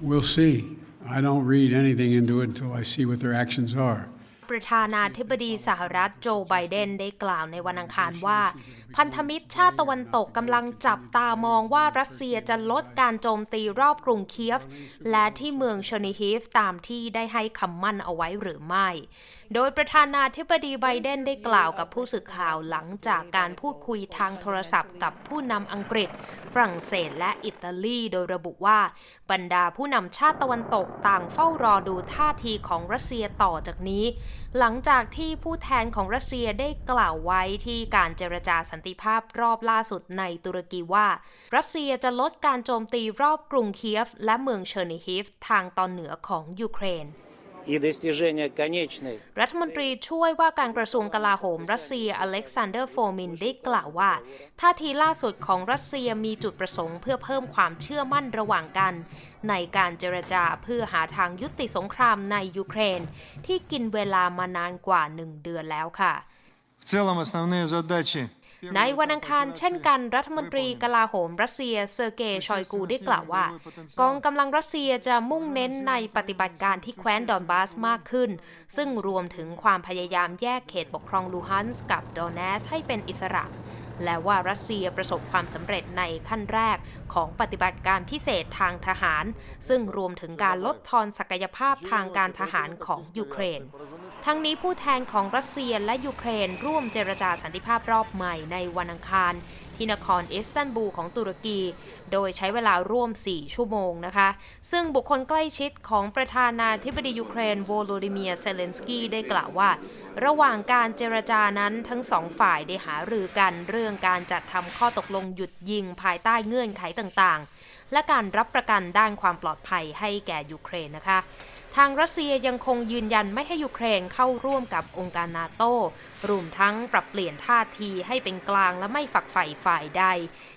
We'll see. I don't read anything into it until I see what their actions are. ประธานาธิบดีสหรัฐโจไบเดนได้กล่าวในวันอังคารว่า พันธมิตรชาติตะวันตกกำลังจับตามองว่ารัสเซียจะลดการโจมตีรอบกรุงเคียฟ และที่เมืองเชอร์นิฮิฟตามที่ได้ให้คำมั่นเอาไว้หรือไม่ โดยประธานาธิบดีไบเดนได้กล่าวกับผู้สื่อข่าวหลังจากการพูดคุยทางโทรศัพท์กับผู้นำอังกฤษ ฝรั่งเศสและอิตาลี โดยระบุว่าบรรดาผู้นำชาติตะวันตกต่างเฝ้ารอดูท่าทีของรัสเซียต่อจากนี้หลังจากที่ผู้แทนของรัสเซียได้กล่าวไว้ที่การเจรจาสันติภาพรอบล่าสุดในตุรกีว่า รัสเซียจะลดการโจมตีรอบกรุงเคียฟ และเมืองเชอร์นิฮิฟทางตอนเหนือของยูเครน รัฐมนตรีช่วยว่าการกระทรวงกลาโหมรัสเซียอเล็กซานเดอร์โฟมินได้กล่าวว่าท่าทีล่าสุดของรัสเซียมีจุดประสงค์เพื่อเพิ่มความเชื่อมั่นระหว่างกัน ในการเจรจาเพื่อหาทางยุติสงครามในยูเครน ที่กินเวลามานานกว่าหนึ่งเดือนแล้วค่ะ В целом основные задачи ในวันอังคารเช่นกันรัฐมนตรีกลาโหมรัสเซียเซอร์เกย์ชอยกูได้กล่าวว่า กองกำลังรัสเซียจะมุ่งเน้นในปฏิบัติการที่แคว้นดอนบาสมากขึ้น ซึ่งรวมถึงความพยายามแยกเขตปกครองลูฮันส์กับดอนเนสให้เป็นอิสระและว่ารัสเซียประสบความสำเร็จในขั้นแรกของปฏิบัติการพิเศษทางทหาร ซึ่งรวมถึงการลดทอนศักยภาพทางการทหารของยูเครน ทั้งนี้ผู้แทนของรัสเซียและยูเครนร่วมเจรจาสันติภาพรอบใหม่ในวันอังคาร ที่นครอิสตันบูลของตุรกี โดยใช้เวลาร่วม 4 ชั่วโมงนะคะ ซึ่งบุคคลใกล้ชิดของประธานาธิบดียูเครนโวโลดิเมียเซเลนสกี้ได้กล่าวว่า ระหว่างการเจรจานั้นทั้งสองฝ่ายได้หารือกันเรื่องการจัดทำข้อตกลงหยุดยิงภายใต้เงื่อนไขต่างๆ และการรับประกันด้านความปลอดภัยให้แก่ยูเครนนะคะ ทางรัสเซียยังคงยืนยันไม่ให้ยูเครนเข้าร่วมกับองค์การนาโต้รวมทั้งปรับเปลี่ยนท่าทีให้เป็นกลางและไม่ฝักใฝ่ฝ่ายใด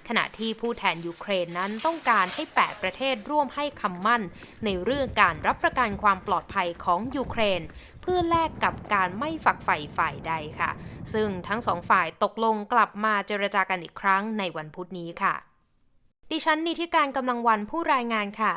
ขณะที่ผู้แทนยูเครนนั้นต้องการให้ 8 ประเทศร่วมให้คำมั่น ในเรื่องการรับประกันความปลอดภัยของยูเครน เพื่อแลกกับการไม่ฝักใฝ่ฝ่ายใดค่ะ ซึ่งทั้งสองฝ่ายตกลงกลับมาเจรจากันอีกครั้งในวันพุธนี้ค่ะ ดิฉันนิติการกำลังวันผู้รายงานค่ะ